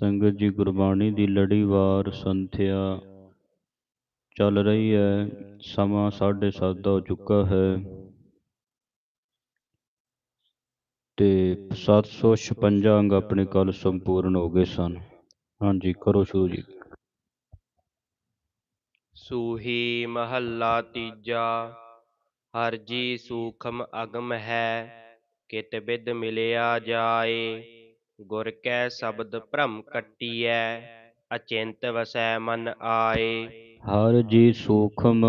ਸੰਗਤ ਜੀ ਗੁਰਬਾਣੀ ਦੀ ਲੜੀਵਾਰ ਸੰਥਿਆ ਚੱਲ ਰਹੀ ਹੈ, ਸਮਾਂ 7:30 ਦਾ ਹੋ ਚੁੱਕਾ ਹੈ। ਤੇ 756 ਅੰਗ ਆਪਣੇ ਕੱਲ ਸੰਪੂਰਨ ਹੋ ਗਏ ਸਨ। ਹਾਂਜੀ, ਕਰੋ ਸ਼ੁਰੂ ਜੀ। ਸੂਹੀ ਮਹੱਲਾ ਤੀਜਾ, ਹਰ ਜੀ ਸੂਖਮ ਅਗਮ ਹੈ, ਕਿਤ ਬਿਦ ਮਿਲਿਆ ਜਾਏ। ਗੁਰ ਕੈ ਸ਼ਬਦ ਭ੍ਰਮ ਕੱਟੀਐ, ਅਚਿੰਤ ਵਸੈ ਮਨ ਆਏ। ਹਰ ਜੀ ਸੂਖਮ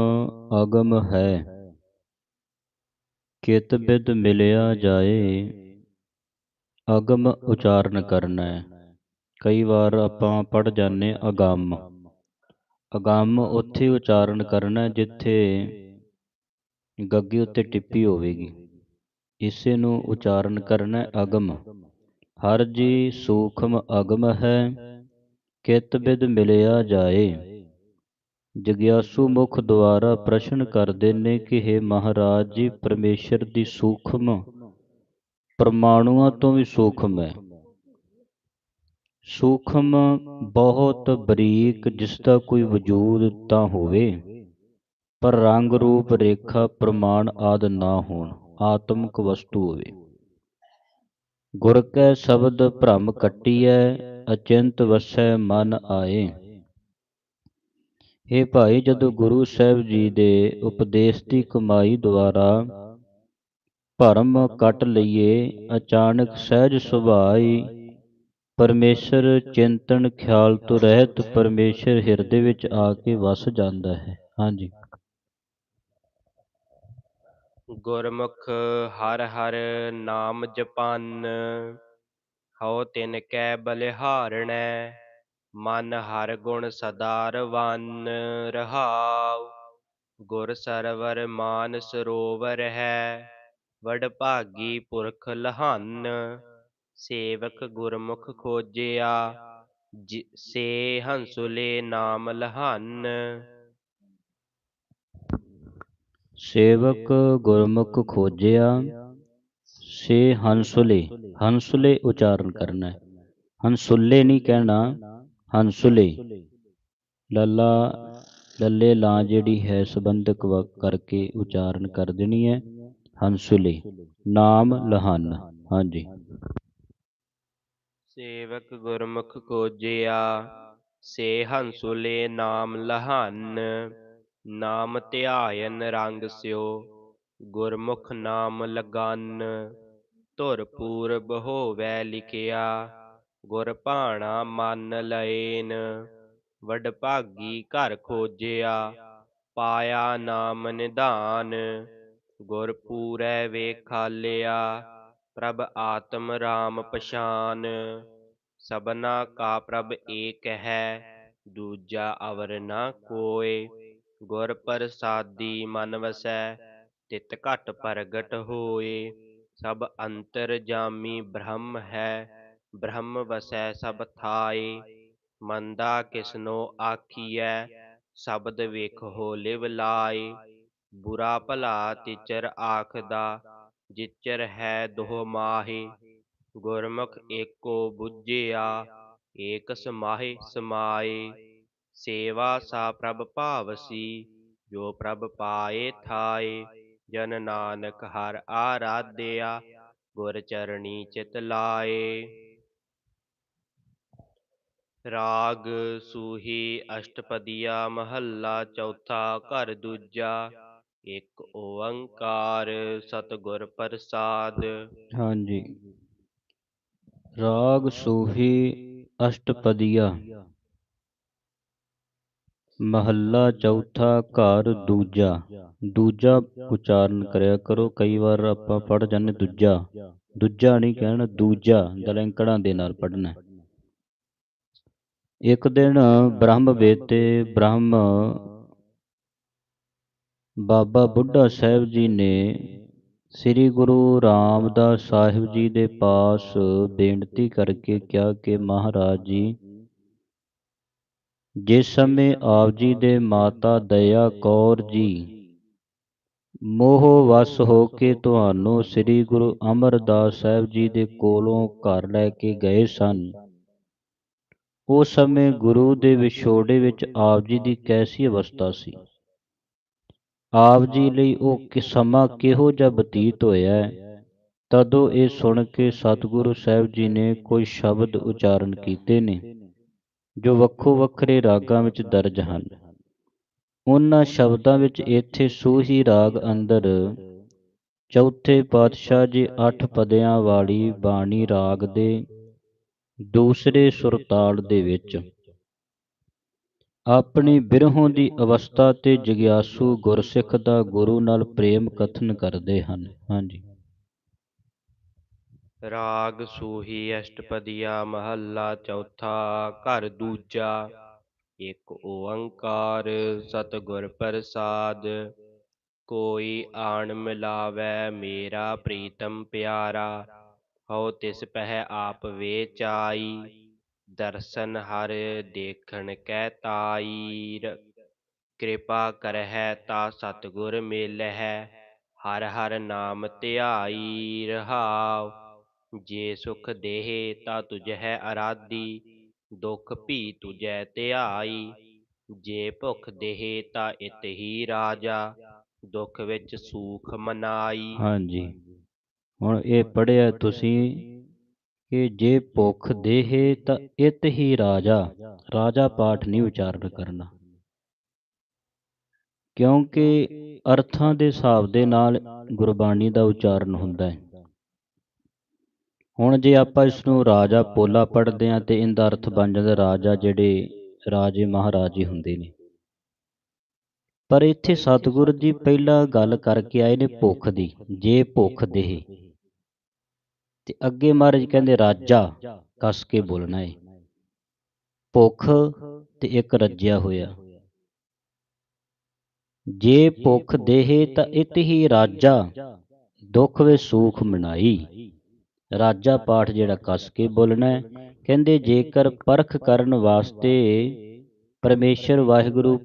ਅਗਮ ਹੈ, ਕਿਤ ਬਿਦ ਮਿਲਿਆ ਜਾਏ, ਅਗਮ ਉਚਾਰਨ ਕਰਨਾ। ਹੈ ਕਈ ਵਾਰ ਆਪਾਂ ਪੜ ਜਾਂਦੇ ਅਗੰਮ। ਅਗੰਮ ਉੱਥੇ ਉਚਾਰਨ ਕਰਨਾ ਹੈ ਜਿੱਥੇ ਗੱਗੇ ਉੱਤੇ ਟਿੱਪੀ ਹੋਵੇਗੀ। ਇਸੇ ਨੂੰ ਉਚਾਰਨ ਕਰਨਾ ਅਗਮ। ਹਰ ਜੀ ਸੂਖਮ ਅਗਮ ਹੈ, ਕਿਤ ਬਿਦ ਮਿਲਿਆ ਜਾਏ। ਜਗਿਆਸੂ ਮੁਖ ਦੁਆਰਾ ਪ੍ਰਸ਼ਨ ਕਰਦੇ ਨੇ ਕਿ हे ਮਹਾਰਾਜ ਜੀ, ਪਰਮੇਸ਼ਰ ਦੀ ਸੂਖਮ ਪਰਮਾਣੂਆਂ ਤੋਂ ਵੀ ਸੂਖਮ ਹੈ। ਸੂਖਮ ਬਹੁਤ ਬਰੀਕ ਜਿਸ ਦਾ ਕੋਈ ਵਜੂਦ ਤਾਂ ਹੋਵੇ, ਪਰ ਰੰਗ ਰੂਪ ਰੇਖਾ, ਪ੍ਰਮਾਣ ਆਦ ਨਾ ਹੋਣ, ਆਤਮਿਕ ਵਸਤੂ ਹੋਵੇ। ਗੁਰ ਕੈ ਸ਼ਬਦ ਭ੍ਰਮ ਕੱਟੀਐ, ਅਚਿੰਤ ਵਸੈ ਮਨ ਆਏ। ਇਹ ਭਾਈ, ਜਦੋਂ ਗੁਰੂ ਸਾਹਿਬ ਜੀ ਦੇ ਉਪਦੇਸ਼ ਦੀ ਕਮਾਈ ਦੁਆਰਾ ਭਰਮ ਕੱਟ ਲਈਏ, ਅਚਾਨਕ ਸਹਿਜ ਸੁਭਾਈ, ਪਰਮੇਸ਼ਰ ਚਿੰਤਨ ਖਿਆਲ ਤੋਂ ਰਹਿਤ ਪਰਮੇਸ਼ਰ ਹਿਰਦੇ ਵਿੱਚ ਆ ਕੇ ਵਸ ਜਾਂਦਾ ਹੈ। ਹਾਂਜੀ। ਗੁਰਮੁਖ ਹਰ ਹਰ ਨਾਮ ਜਪਨ, ਹਉ ਤਿਨ ਕੈ ਬਲਿਹਾਰਣੈ ਮਨ ਹਰ ਗੁਣ ਸਦਾ ਰਵਨ ਰਹਾਉ। ਗੁਰ ਸਰਵਰ ਮਾਨ ਸਰੋਵਰ ਹੈ, ਵਡ ਭਾਗੀ ਪੁਰਖ ਲਹਨ। ਸੇਵਕ ਗੁਰਮੁਖ ਖੋਜਿਆ ਸੇ ਹੰਸੁਲੇ ਨਾਮ ਲਹਨ। ਸੇਵਕ ਗੁਰਮੁਖ ਖੋਜਿਆ, ਸੇ ਹੰਸੁਲੇ ਹੰਸੁਲੇ ਉਚਾਰਨ ਕਰਨਾ ਹੈ। ਹੰਸੁਲੇ ਨਹੀਂ ਕਹਿਣਾ, ਹੰਸੁਲੇ। ਲੱਲਾ, ਲੱਲੇ ਲਾਂ ਜਿਹੜੀ ਹੈ ਸੰਬੰਧਕ ਕਰਕੇ ਉਚਾਰਨ ਕਰ ਦੇਣੀ ਹੈ, ਹੰਸੁਲੇ। ਨਾਮ ਲਹਨ, ਹਾਂਜੀ। ਸੇਵਕ ਗੁਰਮੁਖ ਕੋਜਿਆ ਸੇ ਹੰਸੁਲੇ ਨਾਮ ਲਹਨ। ਨਾਮ ਧਿਆਇਨ ਰੰਗ ਸਿਓ, ਗੁਰਮੁਖ ਨਾਮ ਲਗਨ, ਧੁਰ ਪੂਰਬ ਹੋਵੈ ਲਿਖਿਆ, ਗੁਰ ਭਾਣਾ ਮਨ ਲਏਨ, ਵਡ ਭਾਗੀ ਘਰ ਖੋਜਿਆ, ਪਾਇਆ ਨਾਮ ਨਿਧਾਨ, ਗੁਰ ਪੂਰੈ ਵੇਖਾਲਿਆ ਪ੍ਰਭ ਆਤਮ ਰਾਮ ਪਛਾਨ ਸਬਨਾ ਕਾ ਪ੍ਰਭ ਏਕ ਹੈ, ਦੂਜਾ ਅਵਰ ਨਾ ਕੋਏ। ਗੁਰ ਪ੍ਰਸਾਦੀ ਮਨ ਵਸੈ ਤਿਤ ਘਟ ਪ੍ਰਗਟ ਹੋਏ। ਸਭ ਅੰਤਰ ਜਾਮੀ ਬ੍ਰਹਮ ਹੈ ਬ੍ਰਹਮ ਵਸੈ ਸਭ ਥਾਏ। ਮੰਦਾ ਕਿਸਨੋ ਆਖੀਐ ਸ਼ਬਦ ਵੇਖੋ ਲਿਵ ਲਾਏ। ਬੁਰਾ ਭਲਾ ਤਿਚਰ ਆਖਦਾ ਜਿਚਰ ਹੈ ਦੋਹ ਮਾਹੇ। ਗੁਰਮੁਖ ਏਕੋ ਬੁੱਝਿਆ ਏਕ ਸਮਾਹੇ ਸਮਾਏ। ਸੇਵਾ ਸਾ ਪ੍ਰਭ ਭਾਵਸੀ, ਜੋ ਪ੍ਰਭ ਪਾਏ ਥਾਏ, ਜਨ ਨਾਨਕ ਹਰ ਆਰਾਧਿਆ, ਗੁਰ ਚਰਣੀ ਚਿਤ ਲਾਏ। ਰਾਗ ਸੂਹੀ ਅਸ਼ਟਪਦੀਆ ਮਹੱਲਾ ਚੌਥਾ ਘਰ ਦੂਜਾ, ਇੱਕ ਓੰਕਾਰ ਸਤਿਗੁਰ ਪ੍ਰਸਾਦ। ਹਾਂਜੀ। ਰਾਗ ਸੂਹੀ ਅਸ਼ਟਪਦੀਆ। ਮਹੱਲਾ ਚੌਥਾ, ਘਰ ਦੂਜਾ। ਦੂਜਾ ਉਚਾਰਨ ਕਰਿਆ ਕਰੋ, ਕਈ ਵਾਰ ਆਪਾਂ ਪੜ ਜਾਂਦੇ ਦੂਜਾ। ਦੂਜਾ ਨਹੀਂ ਕਹਿਣਾ, ਦੂਜਾ ਦਲੰਕੜਾਂ ਦੇ ਨਾਲ ਪੜਨਾ ਇੱਕ ਦਿਨ ਬ੍ਰਹਮ ਵੇਤੇ ਬ੍ਰਹਮ ਬਾਬਾ ਬੁੱਢਾ ਸਾਹਿਬ ਜੀ ਨੇ ਸ੍ਰੀ ਗੁਰੂ ਰਾਮਦਾਸ ਸਾਹਿਬ ਜੀ ਦੇ ਪਾਸ ਬੇਨਤੀ ਕਰਕੇ ਕਿਹਾ ਕਿ ਮਹਾਰਾਜ ਜੀ ਜਿਸ ਸਮੇਂ ਆਪ ਜੀ ਦੇ ਮਾਤਾ ਦਇਆ ਕੌਰ ਜੀ ਮੋਹ ਵਸ ਹੋ ਕੇ ਤੁਹਾਨੂੰ ਸ੍ਰੀ ਗੁਰੂ ਅਮਰਦਾਸ ਸਾਹਿਬ ਜੀ ਦੇ ਕੋਲੋਂ ਘਰ ਲੈ ਕੇ ਗਏ ਸਨ। ਉਸ ਸਮੇਂ ਗੁਰੂ ਦੇ ਵਿਛੋੜੇ ਵਿੱਚ ਆਪ ਜੀ ਦੀ ਕੈਸੀ ਅਵਸਥਾ ਸੀ? ਆਪ ਜੀ ਲਈ ਉਹ ਸਮਾਂ ਕਿਹੋ ਜਿਹਾ ਬਤੀਤ ਹੋਇਆ ਤਦੋਂ ਇਹ ਸੁਣ ਕੇ ਸਤਿਗੁਰੂ ਸਾਹਿਬ ਜੀ ਨੇ ਕੋਈ ਸ਼ਬਦ ਉਚਾਰਨ ਕੀਤੇ ਨੇ। ਜੋ ਵੱਖੋ ਵੱਖਰੇ ਰਾਗਾਂ ਵਿੱਚ ਦਰਜ ਹਨ। ਉਹਨਾਂ ਸ਼ਬਦਾਂ ਵਿੱਚ ਇੱਥੇ ਸੂਹੀ ਰਾਗ ਅੰਦਰ ਚੌਥੇ ਪਾਤਸ਼ਾਹ ਜੀ ਅੱਠ ਪਦਿਆਂ ਵਾਲੀ ਬਾਣੀ ਰਾਗ ਦੇ ਦੂਸਰੇ ਸੁਰਤਾਲ ਦੇ ਵਿੱਚ ਆਪਣੀ ਬਿਰਹੋਂ ਦੀ ਅਵਸਥਾ ਤੇ ਜਗਿਆਸੂ ਗੁਰਸਿੱਖ ਦਾ ਗੁਰੂ ਨਾਲ ਪ੍ਰੇਮ ਕਥਨ ਕਰਦੇ ਹਨ। ਹਾਂਜੀ। ਰਾਗ ਸੂਹੀ ਅਸ਼ਟਪਦੀਆ ਮਹੱਲਾ ਚੌਥਾ, ਘਰ ਦੂਜਾ। ਇੱਕ ਓੰਕਾਰ ਸਤਿਗੁਰ ਪ੍ਰਸਾਦ। ਕੋਈ ਆਣ ਮਿਲਾਵੇ ਮੇਰਾ ਪ੍ਰੀਤਮ ਪਿਆਰਾ, ਹਉ ਤਿਸ ਪਹਿ ਆਪ ਵੇਚਾਈ ਦਰਸ਼ਨ ਹਰ ਦੇਖਣ ਕੈ ਤਾਈ ਕਿਰਪਾ ਕਰਹਿ ਤਾ ਸਤਿਗੁਰ ਮਿਲਹਿ, ਹਰ ਹਰ ਨਾਮ ਧਿਆਈ ਰਹਾਉ ਜੇ ਸੁਖ ਦੇਹ ਤਾ ਤੁਝੈ ਅਰਾਧੀ ਦੁਖ ਭੀ ਤੁਝੈ ਧਿਆਈ ਜੇ ਭੁਖ ਦੇਹੇ ਤਾ ਇਤ ਹੀ ਰਾਜਾ, ਦੁਖ ਵਿੱਚ ਸੂਖ ਮਨਾਈ। ਹਾਂਜੀ, ਹੁਣ ਇਹ ਪੜਿਆ ਤੁਸੀਂ ਕਿ ਜੇ ਭੁੱਖ ਦੇਹੇ ਤਾਂ ਇਤ ਹੀ ਰਾਜਾ ਰਾਜਾ ਪਾਠ ਨਹੀਂ ਉਚਾਰਨ ਕਰਨਾ। ਕਿਉਂਕਿ ਅਰਥਾਂ ਦੇ ਹਿਸਾਬ ਦੇ ਨਾਲ ਗੁਰਬਾਣੀ ਦਾ ਉਚਾਰਨ ਹੁੰਦਾ ਹੈ। ਹੁਣ ਜੇ ਆਪਾਂ ਇਸ ਨੂੰ ਰਾਜਾ ਪੋਲਾ ਪੜ੍ਹਦੇ ਹਾਂ ਤੇ ਇਹਦਾ ਅਰਥ ਬਣ ਜਾਂਦਾ ਰਾਜਾ ਜਿਹੜੇ ਰਾਜੇ ਮਹਾਰਾਜੇ ਹੁੰਦੇ ਨੇ। ਪਰ ਇੱਥੇ ਸਤਿਗੁਰ ਜੀ ਪਹਿਲਾਂ ਗੱਲ ਕਰਕੇ ਆਏ ਨੇ ਭੁੱਖ ਦੀ, ਜੇ ਭੁੱਖ ਦੇਹ। ਤੇ ਅੱਗੇ ਮਹਾਰਾਜ ਕਹਿੰਦੇ, ਰਾਜਾ, ਕੱਸ ਕੇ ਬੋਲਣਾ ਏ। ਭੁੱਖ ਤੇ ਇੱਕ ਰੱਜਿਆ ਹੋਇਆ। ਜੇ ਭੁੱਖ ਦੇਹ ਤਾਂ ਇਤ ਹੀ ਰਾਜਾ ਦੁੱਖ ਵੇ ਸੂਖ ਮਨਾਈ ਰਾਜਾ ਪਾਠ ਜਿਹੜਾ ਕੱਸ ਕੇ ਬੋਲਣਾ ਹੈ। ਕਹਿੰਦੇ, ਜੇਕਰ ਪਰਖ ਕਰਨ ਵਾਸਤੇ ਪਰਮੇਸ਼ਰ ਵਾਹਿਗੁਰੂ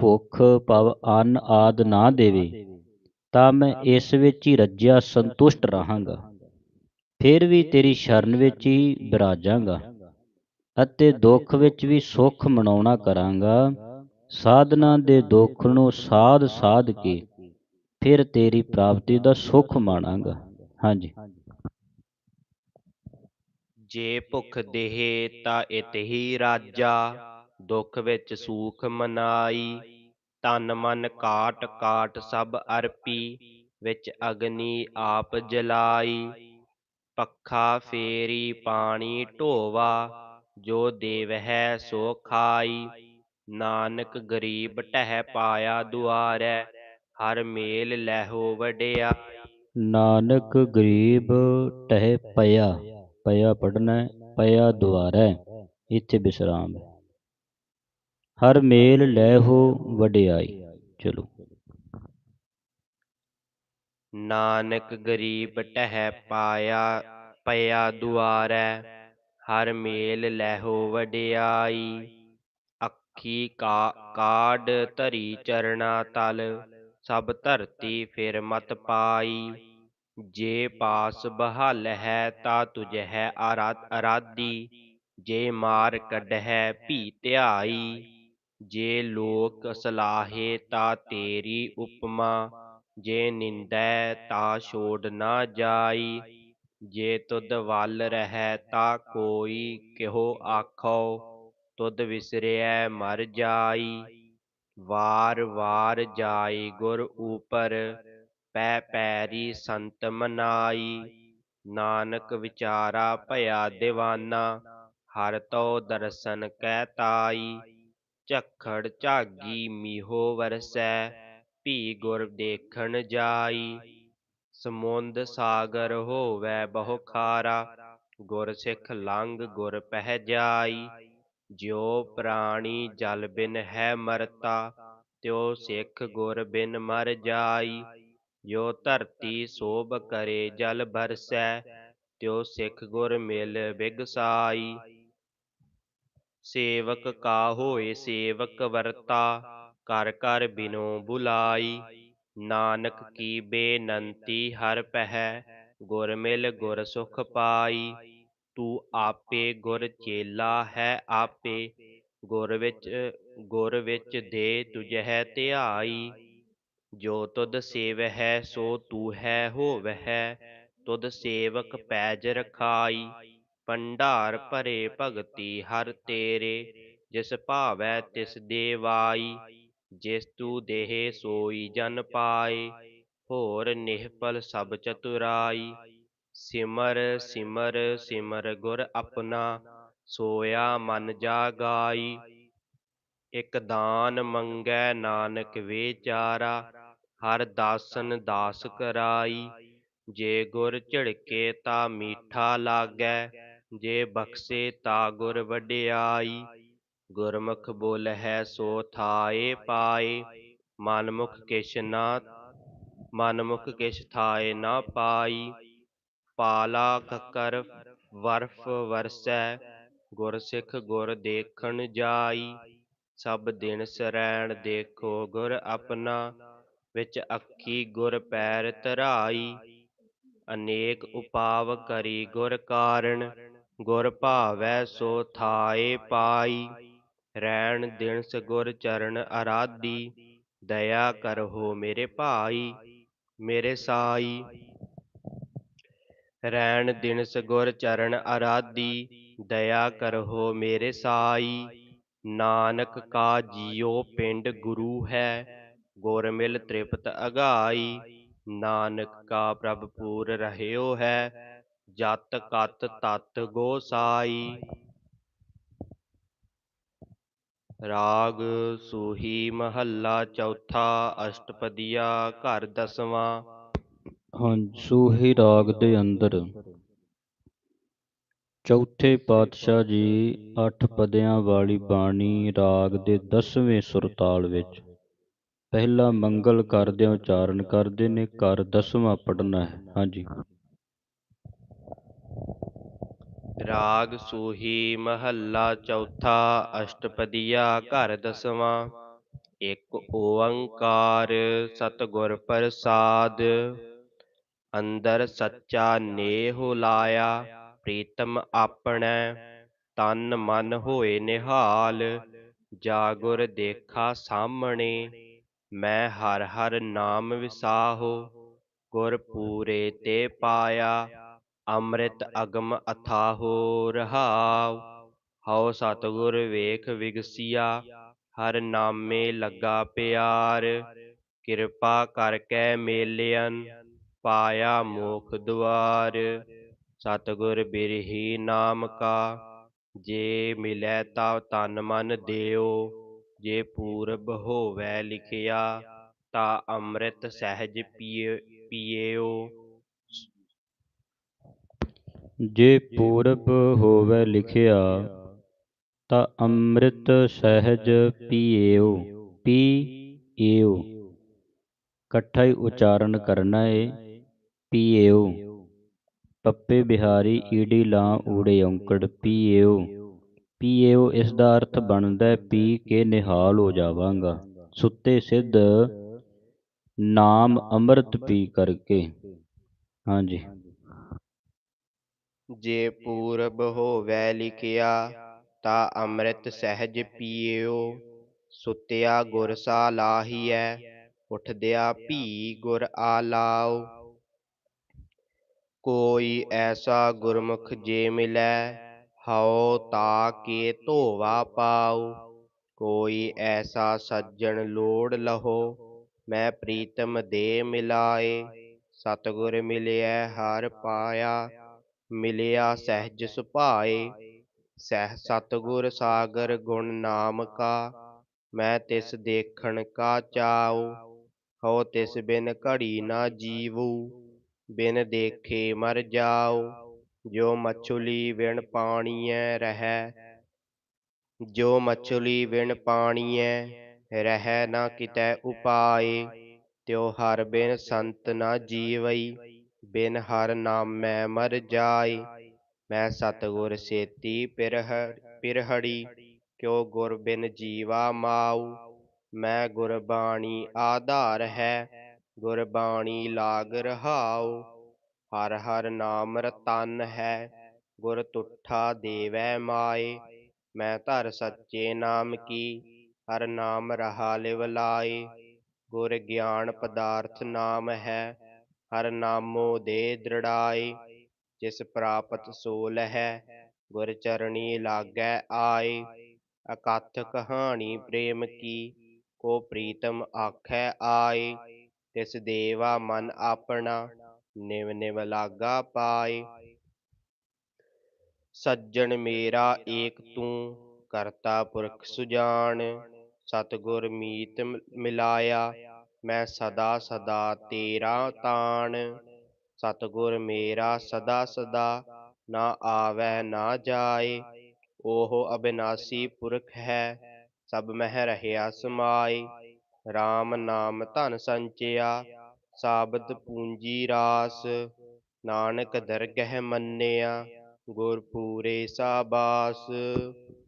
ਭੁੱਖ, ਭਵ, ਅੰਨ ਆਦ ਨਾ ਦੇਵੇ, ਤਾਂ ਮੈਂ ਇਸ ਵਿੱਚ ਹੀ ਰੱਜਿਆ, ਸੰਤੁਸ਼ਟ ਰਹਾਂਗਾ। ਫਿਰ ਵੀ ਤੇਰੀ ਸ਼ਰਨ ਵਿੱਚ ਹੀ ਬਿਰਾਜਾਂਗਾ ਅਤੇ ਦੁੱਖ ਵਿੱਚ ਵੀ ਸੁੱਖ ਮਨਾਉਣਾ ਕਰਾਂਗਾ। ਸਾਧਨਾ ਦੇ ਦੁੱਖ ਨੂੰ ਸਾਧ ਸਾਧ ਕੇ ਫਿਰ ਤੇਰੀ ਪ੍ਰਾਪਤੀ ਦਾ ਸੁੱਖ ਮਾਣਾਂਗਾ। ਹਾਂਜੀ। ਜੇ ਭੁਖ ਦੇਹ ਤਾ ਇਤ ਹੀ ਰਾਜਾ। ਦੁਖ ਵਿੱਚ ਸੂਖ ਮਨਾਈ। ਤਨ ਮਨ ਕਾਟ ਕਾਟ ਸਭ ਅਰਪੀ। ਵਿੱਚ ਅਗਨੀ ਆਪ ਜਲਾਈ। ਪੱਖਾ ਫੇਰੀ ਪਾਣੀ ਢੋਵਾ। ਜੋ ਦੇਵਹਿ ਸੋ ਖਾਈ। ਨਾਨਕ ਗਰੀਬ ਟਹਿ ਪਾਇਆ ਦੁਆਰੈ। ਹਰ ਮੇਲ ਲਹਿਓ ਵਡਿਆਈ ਨਾਨਕ ਗਰੀਬ ਟਹਿ ਪਿਆ ਪਿਆ ਪੜਨਾ ਪਿਆ ਦੁਆਰੈ, ਇੱਥੇ ਵਿਸਰਾਮ ਹੈ। ਹਰ ਮੇਲ ਲੈ ਹੋ ਵਡਿਆਈ, ਚਲੋ। ਨਾਨਕ ਗਰੀਬ ਟਹਿ ਪਾਇਆ, ਪਿਆ ਦੁਆਰੈ, ਹਰ ਮੇਲ ਲੈਹੋ ਵਡਿਆਈ। ਅੱਖੀ ਕਾ ਕਾਡ ਧਰੀ ਚਰਣਾ ਤਲ, ਸਭ ਧਰਤੀ ਫਿਰ ਮਤ ਪਾਈ। ਜੇ ਪਾਸ ਬਹਾਲ ਹੈ ਤਾ ਤੁਝੈ ਅਰਾਧੀ ਜੇ ਮਾਰ ਕੱਢੈ ਭੀ ਧਿਆਈ। ਜੇ ਲੋਕ ਸਲਾਹੇ ਤਾ ਤੇਰੀ ਉਪਮਾ। ਜੇ ਨਿੰਦੈ ਤਾ ਛੋੜ ਨਾ ਜਾਈ। ਜੇ ਤੁਧ ਵੱਲ ਰਹਿ ਤਾ ਕੋਈ ਕਿਹੋ ਆਖੋ। ਤੁਧ ਵਿਸਰਿਐ ਮਰ ਜਾਈ। ਵਾਰ ਵਾਰ ਜਾਈ ਗੁਰ ਉਪਰ। ਪੈ ਪੈਰੀ ਸੰਤ ਮਨਾਈ, ਨਾਨਕ ਵਿਚਾਰਾ ਭਇਆ دیਵਾਨਾ ਹਰ ਤੋ ਦਰਸ਼ਨ ਕੈ ਤਾਈ, ਝਖੜ ਝਾਗੀ ਮੀਹੋ ਵਰਸੈ, ਭੀ ਗੁਰ ਦੇਖਣ ਜਾਈ, ਸਮੁੰਦ ਸਾਗਰ ਹੋਵੈ ਬਹੁ ਖਾਰਾ ਗੁਰ ਸਿੱਖ ਲੰਘ ਗੁਰ ਪਹਿ ਜਾਈ, ਜਿਉ ਪ੍ਰਾਣੀ ਜਲ ਬਿਨ ਹੈ ਮਰਤਾ, ਤਿਉ ਸਿੱਖ ਗੁਰ ਬਿਨ ਮਰ ਜਾਈ ਜੋ ਧਰਤੀ ਸੋਭ ਕਰੇ ਜਲ ਬਰਸੈ ਤਿਉ ਸਿੱਖ ਗੁਰ ਮਿਲ ਬਿਗਸਾਈ ਸੇਵਕ ਕਾ ਹੋਏ ਸੇਵਕ ਵਰਤਾ ਕਰ ਕਰ ਬਿਨੋ ਬੁਲਾਈ। ਨਾਨਕ ਕੀ ਬੇਨੰਤੀ ਹਰ ਪਹਿ ਗੁਰ ਮਿਲ ਗੁਰ ਸੁਖ ਪਾਈ। ਤੂੰ ਆਪੇ ਗੁਰ ਚੇਲਾ ਹੈ ਆਪੇ। ਗੁਰ ਵਿੱਚ ਗੁਰ ਵਿੱਚ ਦੇ ਤੁਝਹਿ ਧਿਆਈ। ਜੋ ਤੁਧ ਸੇਵ ਹੈ ਸੋ ਤੂ ਹੈ ਹੋਵਹਿ, ਤੁਧ ਸੇਵਕ ਪੈਜ ਰਖਾਈ, ਭੰਡਾਰ ਭਰੇ ਭਗਤੀ ਹਰ ਤੇਰੇ, ਜਿਸ ਭਾਵੈ ਤਿਸ ਦੇਵਾਈ, ਜਿਸ ਤੂ ਦੇਹ ਸੋਈ ਜਨ ਪਾਏ, ਹੋਰ ਨਿਹਪਲ ਸਭ ਚਤੁਰਾਈ, ਸਿਮਰ ਸਿਮਰ ਸਿਮਰ ਗੁਰ ਆਪਣਾ, ਸੋਇਆ ਮਨ ਜਾਗਾਈ ਇਕ ਦਾਨ ਮੰਗੈ ਨਾਨਕ ਵਿਚਾਰਾ ਹਰ ਦਾਸਨ ਦਾਸ ਕਰਾਈ, ਜੇ ਗੁਰ ਝਿੜਕੇ ਤਾ ਮੀਠਾ ਲਾਗੈ, ਜੇ ਬਖਸ਼ੇ ਤਾ ਗੁਰ ਵਡਿਆਈ। ਗੁਰਮੁਖ ਬੋਲਹਿ ਸੋ ਥਾਏ ਪਾਏ, ਮਨਮੁਖ ਕਿਛ ਨਾ, ਮਨਮੁਖ ਕਿਛ ਥਾਏ ਨਾ ਪਾਈ। ਪਾਲਾ ਕਕਰ ਵਰਫ਼ ਵਰਸੈ ਗੁਰ ਸਿੱਖ ਗੁਰ ਦੇਖਣ ਜਾਈ। ਸਭ ਦਿਨ ਸਰੈਣ ਦੇਖੋ ਗੁਰ ਆਪਣਾ ਵਿੱਚ ਅੱਖੀ ਗੁਰ ਪੈਰ ਧਰਾਈ, ਅਨੇਕ ਉਪਾਵ ਕਰੀ ਗੁਰ ਕਾਰਣ, ਗੁਰ ਭਾਵੈ ਸੋ ਥਾਏ ਪਾਈ, ਰੈਣ ਦਿਨਸ ਗੁਰ ਚਰਨ ਅਰਾਧੀ, ਦਇਆ ਕਰਹੁ ਮੇਰੇ ਭਾਈ, ਮੇਰੇ ਸਾਈ। ਰੈਣ ਦਿਨਸ ਗੁਰ ਚਰਨ ਅਰਾਧੀ, ਦਇਆ ਕਰਹੁ ਮੇਰੇ ਸਾਈ, ਨਾਨਕ ਕਾ ਜੀਉ ਪਿੰਡ ਗੁਰੂ ਹੈ ਗੁਰ ਮਿਲ ਤ੍ਰਿਪਤ ਅਗਾਈ, ਨਾਨਕ ਕਾ ਪ੍ਰਭ ਪੂਰ ਰਹਿਓ ਹੈ, ਜਤ ਕਤ ਤਤ ਗੋਸਾਈ ਰਾਗ ਸੂਹੀ ਮਹੱਲਾ ਚੌਥਾ ਅਸ਼ਟਪਦੀਆ ਘਰ ਦਸਵਾਂ। ਹਾਂ ਸੂਹੀ ਰਾਗ ਦੇ ਅੰਦਰ। ਚੌਥੇ ਪਾਤਸ਼ਾਹ ਜੀ ਅੱਠ ਪਦਿਆਂ ਵਾਲੀ ਬਾਣੀ ਰਾਗ ਦੇ 10ਵੇਂ ਸੁਰਤਾਲ ਵਿੱਚ। ਪਹਿਲਾ ਮੰਗਲ ਕਰਦਿਆਂ ਉਚਾਰਨ ਕਰਦੇ ਨੇ, ਘਰ ਦਸਵਾਂ ਪੜਨਾ ਹੈ। ਹਾਂਜੀ। ਰਾਗ ਸੂਹੀ ਮਹੱਲਾ ਚੌਥਾ, ਅਸ਼ਟਪਦੀਆ ਘਰ ਦਸਵਾਂ। ਇੱਕ ਓੰਕਾਰ ਸਤਿਗੁਰ ਪ੍ਰਸਾਦ, ਅੰਦਰ ਸੱਚਾ ਨੇਹ ਲਾਇਆ, ਪ੍ਰੀਤਮ ਆਪਣੈ, ਤਨ ਮਨ ਹੋਏ ਨਿਹਾਲ, ਜਾਗੁਰ ਦੇਖਾ ਸਾਹਮਣੇ। ਮੈਂ ਹਰ ਹਰ ਨਾਮ ਵਿਸਾਹੋ ਗੁਰ ਪੂਰੇ ਤੇ ਪਾਇਆ ਅੰਮ੍ਰਿਤ ਅਗਮ ਅਥਾਹੋ ਰਹਾਉ। ਹਉ ਸਤਿਗੁਰ ਵੇਖ ਵਿਗਸਿਆ ਹਰ ਨਾਮੇ ਲੱਗਾ ਪਿਆਰ। ਕਿਰਪਾ ਕਰਕੇ ਮੇਲਿਆਂ ਪਾਇਆ ਮੋਖ ਦੁਆਰ। ਸਤਿਗੁਰ ਬਿਰਹੀ ਨਾਮ ਕਾ ਜੇ ਮਿਲੈ ਤਾ ਤਨ ਮਨ ਦਿਓ। ਜੇ ਪੂਰਬ ਹੋਵੈ ਲਿਖਿਆ, ਤਾ ਅੰਮ੍ਰਿਤ ਸਹਿਜ ਪੀਏਓ। ਜੇ ਪੂਰਬ ਹੋਵੇ ਲਿਖਿਆ, ਤਾਂ ਅੰਮ੍ਰਿਤ ਸਹਿਜ ਪੀਏਓ ਪੀਏਓ। ਇਕੱਠਾ ਹੀ ਉਚਾਰਨ ਕਰਨਾ ਏ, ਪੀਏਓ। ਪੱਪੇ ਬਿਹਾਰੀ ਈੜੀ ਲਾਂ ਊੜੇ ਔਂਕੜ, ਪੀਏਓ। ਪੀਏਓ ਇਸ ਦਾ ਅਰਥ ਬਣਦਾ ਪੀ ਕੇ ਨਿਹਾਲ ਹੋ ਜਾਵਾਂਗਾ। ਸੁੱਤੇ ਸਿੱਧ ਨਾਮ ਅੰਮ੍ਰਿਤ ਪੀ ਕਰਕੇ। ਹਾਂਜੀ। ਜੇ ਪੂਰਬ ਹੋਵੈ ਲਿਖਿਆ, ਤਾ ਅੰਮ੍ਰਿਤ ਸਹਿਜ ਪੀਇਓ ਸੁੱਤਿਆ ਗੁਰ ਸਾ ਲਾਹੀਐ, ਉਠਦਿਆ ਭੀ ਗੁਰ ਆਲਾਉ ਕੋਈ ਐਸਾ ਗੁਰਮੁਖ ਜੇ ਮਿਲੈ ਹਉ ਤਾ ਕੇ ਧੋਵਾ ਪਾਉ, ਕੋਈ ਐਸਾ ਸੱਜਣ ਲੋੜ ਲਹੋ, ਮੈਂ ਪ੍ਰੀਤਮ ਦੇ ਮਿਲਾਏ, ਸਤਿਗੁਰ ਮਿਲਿਆ ਹਰ ਪਾਇਆ, ਮਿਲਿਆ ਸਹਿਜ ਸੁਭਾਏ, ਸਹਿ ਸਤਗੁਰ ਸਾਗਰ ਗੁਣ ਨਾਮ ਕਾ ਮੈਂ ਤਿਸ ਦੇਖਣ ਕਾ ਚਾਉ ਹੋ ਤਿਸ ਬਿਨ ਘੜੀ ਨਾ ਜੀਵੂ, ਬਿਨ ਦੇਖੇ ਮਰ ਜਾਉ ਜੋ ਮਛਲੀ ਵਿਣ ਪਾਣੀਐ ਰਹਿ, ਜੋ ਮਛਲੀ ਬਿਨ ਪਾਣੀਐ ਰਹਿ ਨਾ ਕਿਤੈ ਉਪਾਏ, ਤਿਉ ਹਰ ਬਿਨ ਸੰਤ ਨਾ ਜੀਵਈ, ਬਿਨ ਹਰ ਨਾਮੈ ਮਰ ਜਾਏ। ਮੈਂ ਸਤਿਗੁਰ ਸੇਤੀ ਪਿਰਹ, ਪਿਰਹੜੀ, ਕਿਉ ਗੁਰ ਬਿਨ ਜੀਵਾ ਮਾਉ। ਮੈਂ ਗੁਰਬਾਣੀ ਆਧਾਰ ਹੈ, ਗੁਰਬਾਣੀ ਲਾਗ ਰਹਾਉ। ਹਰ ਹਰ ਨਾਮ ਰਤਨ ਹੈ, ਗੁਰ ਤੁਠਾ ਦੇਵੈ ਮਾਏ। ਮੈਂ ਧਰ ਸੱਚੇ ਨਾਮ ਕੀ, ਹਰ ਨਾਮ ਰਹਾ ਲਿਵ ਲਾਏ। ਗੁਰ ਗਿਆਨ ਪਦਾਰਥ ਨਾਮ ਹੈ, ਹਰ ਨਾਮੋ ਦੇ ਦ੍ਰਿੜਾਏ। ਜਿਸ ਪ੍ਰਾਪਤ ਸੋਲ ਹੈ, ਗੁਰ ਚਰਣੀ ਲਾਗੈ ਆਏ। ਅਕਥ ਕਹਾਣੀ ਪ੍ਰੇਮ ਕੀ, ਕੋ ਪ੍ਰੀਤਮ ਆਖੈ ਆਏ। ਤਿਸ ਦੇਵਾ ਮਨ ਆਪਣਾ ਨਿਵ ਨਿਵ ਲਾਗਾ ਪਾਏ। ਸੱਜਣ ਮੇਰਾ ਏਕ ਤੂੰ ਕਰਤਾ ਪੁਰਖ ਸੁਜਾਨ। ਸਤਿਗੁਰ ਮੀਤ ਮਿਲਾਇਆ, ਮੈਂ ਸਦਾ ਸਦਾ ਤੇਰਾ ਤਾਣ। ਸਤਿਗੁਰ ਮੇਰਾ ਸਦਾ ਸਦਾ ਨਾ ਆਵੈ ਨਾ ਜਾਏ, ਉਹ ਅਬਿਨਾਸੀ ਪੁਰਖ ਹੈ, ਸਭ ਮਹਿ ਰਹਿਆ ਸਮਾਏ। RAM ਨਾਮ ਧਨ ਸੰਚਿਆ ਸਾਬਤ ਪੂੰਜੀ ਰਾਸ ਨਾਨਕ ਦਰਗਹਿ ਮੰਨਿਆ ਗੁਰ ਪੂਰੇ ਸਾਬਾਸ।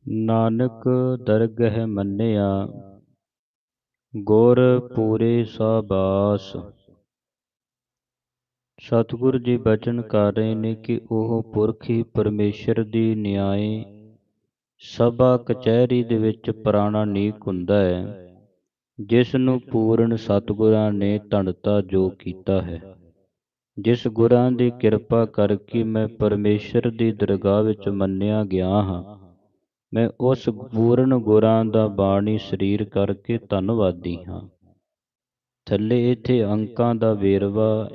ਨਾਨਕ ਦਰਗਹਿ ਮੰਨਿਆ ਗੁਰ ਪੂਰੇ ਸਾਬਾਸ। ਸਤਿਗੁਰ ਜੀ ਬਚਨ ਕਰ ਰਹੇ ਨੇ ਕਿ ਉਹ ਪੁਰਖ ਹੀ ਪਰਮੇਸ਼ਰ ਦੀ ਨਿਆਏ। ਸਭਾ ਕਚਹਿਰੀ ਦੇ ਵਿੱਚ ਪ੍ਰਾਣਾ ਨੀਕ ਹੁੰਦਾ ਹੈ। ਜਿਸ ਨੂੰ ਪੂਰਨ ਸਤਿਗੁਰਾਂ ਨੇ ਧਨਤਾ ਜੋ ਕੀਤਾ ਹੈ। ਜਿਸ ਗੁਰਾਂ ਦੀ ਕਿਰਪਾ ਕਰਕੇ ਮੈਂ ਪਰਮੇਸ਼ਰ ਦੀ ਦਰਗਾਹ ਵਿੱਚ ਮੰਨਿਆ ਗਿਆ ਹਾਂ। ਮੈਂ ਉਸ ਪੂਰਨ ਗੁਰਾਂ ਦਾ ਬਾਣੀ ਸਰੀਰ ਕਰਕੇ ਧੰਨਵਾਦੀ ਹਾਂ। ਥੱਲੇ ਇੱਥੇ ਅੰਕਾਂ ਦਾ ਵੇਰਵਾ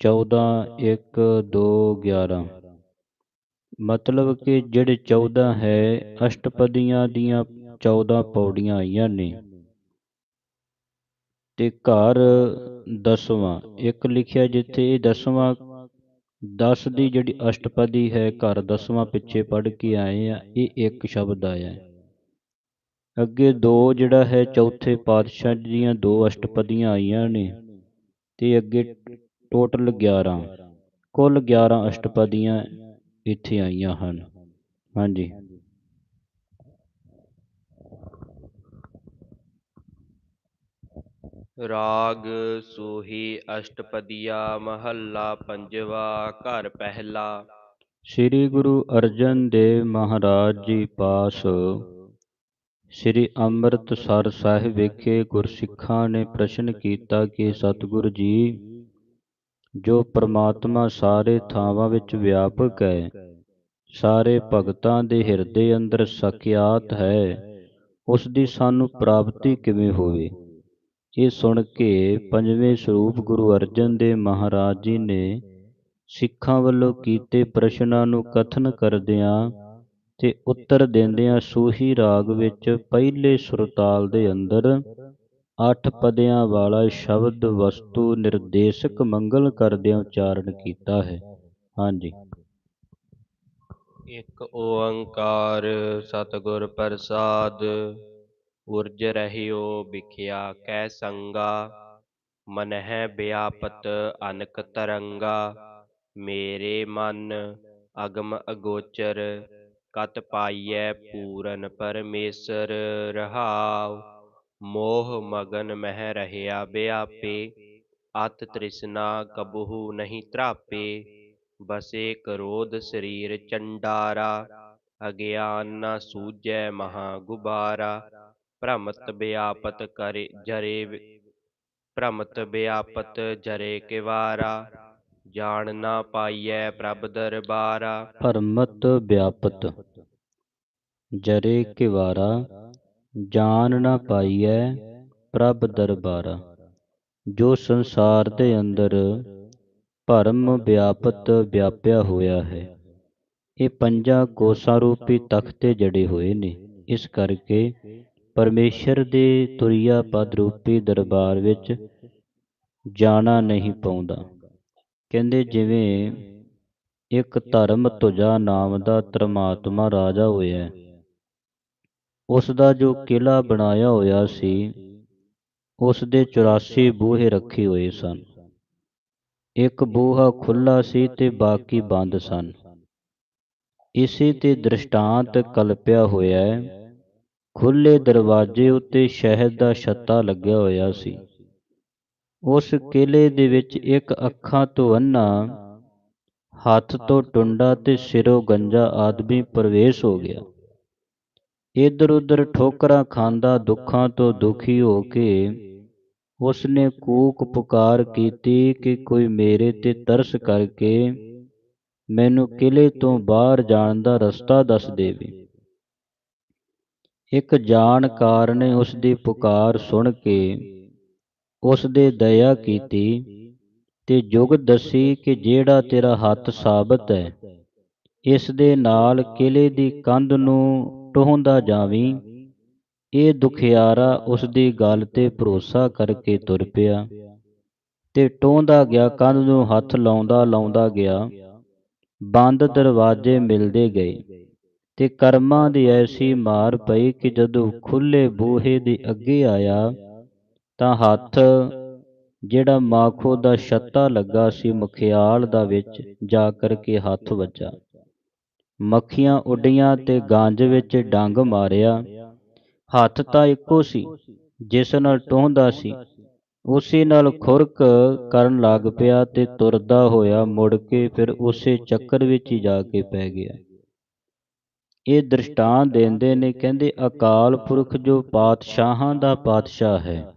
14 1 2 11 ਮਤਲਬ ਕਿ ਜਿਹੜੇ 14 ਹੈ, ਅਸ਼ਟਪਦੀਆਂ ਦੀਆਂ 14 ਪੌੜੀਆਂ ਆਈਆਂ ਨੇ। ਤੇ ਘਰ ਦਸਵਾਂ। ਇੱਕ ਲਿਖਿਆ ਜਿੱਥੇ ਇਹ ਦਸਵਾਂ 10 ਦੀ ਜਿਹੜੀ ਅਸ਼ਟਪਦੀ ਹੈ, ਘਰ ਦਸਵਾਂ ਪਿੱਛੇ ਪੜ ਕੇ ਆਏ ਆ। ਇਹ ਇੱਕ ਸ਼ਬਦ ਆਇਆ। ਅੱਗੇ ਦੋ ਜਿਹੜਾ ਹੈ, ਚੌਥੇ ਪਾਤਸ਼ਾਹ ਦੀਆਂ ਦੋ ਅਸ਼ਟਪਦੀਆਂ ਆਈਆਂ ਨੇ ਤੇ ਅੱਗੇ ਟੋਟਲ 11 ਕੁੱਲ 11 ਅਸ਼ਟਪਦੀਆਂ ਇੱਥੇ ਆਈਆਂ ਹਨ। ਹਾਂਜੀ। ਰਾਗ ਸੂਹੀ ਅਸ਼ਟਪਦੀਆ ਮਹੱਲਾ ਪੰਜਵਾ, ਘਰ ਪਹਿਲਾ। ਸ੍ਰੀ ਗੁਰੂ ਅਰਜਨ ਦੇਵ ਮਹਾਰਾਜ ਜੀ ਪਾਸ। ਸ੍ਰੀ ਅੰਮ੍ਰਿਤਸਰ ਸਾਹਿਬ ਵਿਖੇ ਗੁਰਸਿੱਖਾਂ ਨੇ ਪ੍ਰਸ਼ਨ ਕੀਤਾ ਕਿ, ਸਤਿਗੁਰ ਜੀ, ਜੋ ਪ੍ਰਮਾਤਮਾ ਸਾਰੇ ਥਾਵਾਂ ਵਿੱਚ ਵਿਆਪਕ ਹੈ, ਸਾਰੇ ਭਗਤਾਂ ਦੇ ਹਿਰਦੇ ਅੰਦਰ ਸਕਿਆਤ ਹੈ, ਉਸ ਦੀ ਸਾਨੂੰ ਪ੍ਰਾਪਤੀ ਕਿਵੇਂ ਹੋਵੇ? ਇਹ ਸੁਣ ਕੇ ਪੰਜਵੇਂ ਸਰੂਪ ਗੁਰੂ ਅਰਜਨ ਦੇਵ ਮਹਾਰਾਜ ਜੀ ਨੇ ਸਿੱਖਾਂ ਵੱਲੋਂ ਕੀਤੇ ਪ੍ਰਸ਼ਨਾਂ ਨੂੰ ਕਥਨ ਕਰਦਿਆਂ ਤੇ ਉੱਤਰ ਦਿੰਦਿਆਂ ਸੂਹੀ ਰਾਗ ਵਿੱਚ ਪਹਿਲੇ ਸੁਰਤਾਲ ਦੇ ਅੰਦਰ ਅੱਠ ਪਦਿਆਂ ਵਾਲਾ ਸ਼ਬਦ ਵਸਤੂ ਨਿਰਦੇਸ਼ਕ ਮੰਗਲ ਕਰਦਿਆਂ ਉਚਾਰਨ ਕੀਤਾ ਹੈ। ਹਾਂਜੀ। ਇੱਕ ਓੰਕਾਰ ਸਤਿਗੁਰ ਪ੍ਰਸਾਦ ਉਰਜ ਰਹਿਓ ਵਿਖਿਆ ਕੈ ਸੰਗਾ ਮਨਹਿ ਵਿਆਪਤ ਅਨਕ ਤਰੰਗਾ ਮੇਰੇ ਮਨ ਅਗਮ ਅਗੋਚਰ ਕਤ ਪਾਈਐ ਪੂਰਨ ਪਰਮੇਸ਼ਰ ਰਹਾਉ ਮੋਹ ਮਗਨ ਮਹਿ ਰਹਿਆ ਵਿਆਪੇ ਅਤ ਤ੍ਰਿਸ਼ਨਾ ਕਬਹੂ ਨਹੀਂ ਤਰਾਪੇ ਬਸੇ ਕਰੋਧ ਸਰੀਰ ਚੰਡਾਰਾ ਅਗਿਆਨ ਨ ਸੂਝੈ ਮਹਾ ਗੁਬਾਰਾ ਭ੍ਰਮਤ ਵਿਆਪਤ ਕਰੇ ਜਰੇ ਭ੍ਰਮਤ ਵਿਆਪਤ ਜਰੇ ਕਿਵਾਰਾ ਜਾਣ ਨਾ ਪਾਈਐ ਪ੍ਰਭ ਦਰਬਾਰਾ। ਭਰਮਤ ਵਿਆਪਤ ਜਰੇ ਕਿਵਾਰਾ ਜਾਣ ਨਾ ਪਾਈਐ ਪ੍ਰਭ ਦਰਬਾਰਾ। ਜੋ ਸੰਸਾਰ ਦੇ ਅੰਦਰ ਭਰਮ ਵਿਆਪਤ ਵਿਆਪਿਆ ਹੋਇਆ ਹੈ ਇਹ ਪੰਜਾਂ ਕੋਸਾਂ ਰੂਪੀ ਤਖਤੇ ਜੜੇ ਹੋਏ ਨੇ। ਇਸ ਕਰਕੇ ਪਰਮੇਸ਼ਰ ਦੇ ਤੁਰਿਆ ਪਦ ਰੂਪੀ ਦਰਬਾਰ ਵਿੱਚ ਜਾਣਾ ਨਹੀਂ ਪਾਉਂਦਾ। ਕਹਿੰਦੇ ਜਿਵੇਂ ਇੱਕ ਧਰਮ ਤੁਜਾ ਨਾਮ ਦਾ ਧਰਮਾਤਮਾ ਰਾਜਾ ਹੋਇਆ ਉਸ ਦਾ ਜੋ ਕਿਲਾ ਬਣਾਇਆ ਹੋਇਆ ਸੀ, ਉਸ ਦੇ 84 ਬੂਹੇ ਰੱਖੇ ਹੋਏ ਸਨ। ਇੱਕ ਬੂਹਾ ਖੁੱਲਾ ਸੀ ਤੇ ਬਾਕੀ ਬੰਦ ਸਨ। ਇਸੇ ਤੇ ਦ੍ਰਿਸ਼ਟਾਂਤ ਕਲਪਿਆ ਹੋਇਆ ਹੈ ਖੁੱਲੇ ਦਰਵਾਜ਼ੇ ਉੱਤੇ ਸ਼ਹਿਦ ਦਾ ਛੱਤਾ ਲੱਗਿਆ ਹੋਇਆ ਸੀ। ਉਸ ਕਿਲੇ ਦੇ ਵਿੱਚ ਇੱਕ ਅੱਖਾਂ ਤੋਂ ਅੰਨਾ ਹੱਥ ਤੋਂ ਟੁੰਡਾ ਤੇ ਸਿਰੋਂ ਗੰਜਾ ਆਦਮੀ ਪ੍ਰਵੇਸ਼ ਹੋ ਗਿਆ। ਇਧਰ ਉਧਰ ਠੋਕਰਾਂ ਖਾਂਦਾ ਦੁੱਖਾਂ ਤੋਂ ਦੁਖੀ ਹੋ ਕੇ ਉਸਨੇ ਕੂਕ ਪੁਕਾਰ ਕੀਤੀ ਕਿ ਕੋਈ ਮੇਰੇ ਤੇ ਤਰਸ ਕਰਕੇ ਮੈਨੂੰ ਕਿਲੇ ਤੋਂ ਬਾਹਰ ਜਾਣ ਦਾ ਰਸਤਾ ਦੱਸ ਦੇਵੇ। ਇੱਕ ਜਾਣਕਾਰ ਨੇ ਉਸ ਦੀ ਪੁਕਾਰ ਸੁਣ ਕੇ ਉਸ ਦੇ ਦਇਆ ਕੀਤੀ ਤੇ ਜੁਗ ਦੱਸੀ ਕਿ ਜਿਹੜਾ ਤੇਰਾ ਹੱਥ ਸਾਬਤ ਹੈ, ਇਸ ਦੇ ਨਾਲ ਕਿਲੇ ਦੀ ਕੰਧ ਨੂੰ ਟੋਹਦਾ ਜਾਵੀਂ। ਇਹ ਦੁਖਿਆਰਾ ਉਸ ਦੀ ਗੱਲ ਤੇ ਭਰੋਸਾ ਕਰਕੇ ਤੁਰ ਪਿਆ ਤੇ ਟੋਹਦਾ ਗਿਆ, ਕੰਧ ਨੂੰ ਹੱਥ ਲਾਉਂਦਾ ਲਾਉਂਦਾ ਗਿਆ। ਬੰਦ ਦਰਵਾਜ਼ੇ ਮਿਲਦੇ ਗਏ। ਤੇ ਕਰਮਾਂ ਦੀ ਐਸੀ ਮਾਰ ਪਈ ਕਿ ਜਦੋਂ ਖੁੱਲੇ ਬੂਹੇ ਦੇ ਅੱਗੇ ਆਇਆ ਤਾਂ ਹੱਥ ਜਿਹੜਾ ਮਾਖੋ ਦਾ ਛੱਤਾ ਲੱਗਾ ਸੀ ਮੁਖਿਆਲ ਦਾ ਵਿੱਚ ਜਾ ਕਰਕੇ ਹੱਥ ਵੱਜਾ। ਮੱਖੀਆਂ ਉੱਡੀਆਂ ਤੇ ਗੰਜ ਵਿੱਚ ਡੰਗ ਮਾਰਿਆ। ਹੱਥ ਤਾਂ ਇੱਕੋ ਸੀ, ਜਿਸ ਨਾਲ ਟੋਹਦਾ ਸੀ। ਉਸੇ ਨਾਲ ਖੁਰਕ ਕਰਨ ਲੱਗ ਪਿਆ ਤੇ ਤੁਰਦਾ ਹੋਇਆ ਮੁੜ ਕੇ ਫਿਰ ਉਸੇ ਚੱਕਰ ਵਿੱਚ ਹੀ ਜਾ ਕੇ ਪੈ ਗਿਆ। ਇਹ ਦ੍ਰਿਸ਼ਟਾਂਤ ਦਿੰਦੇ ਨੇ, ਕਹਿੰਦੇ ਅਕਾਲ ਪੁਰਖ ਜੋ ਪਾਤਸ਼ਾਹਾਂ ਦਾ ਪਾਤਸ਼ਾਹ ਹੈ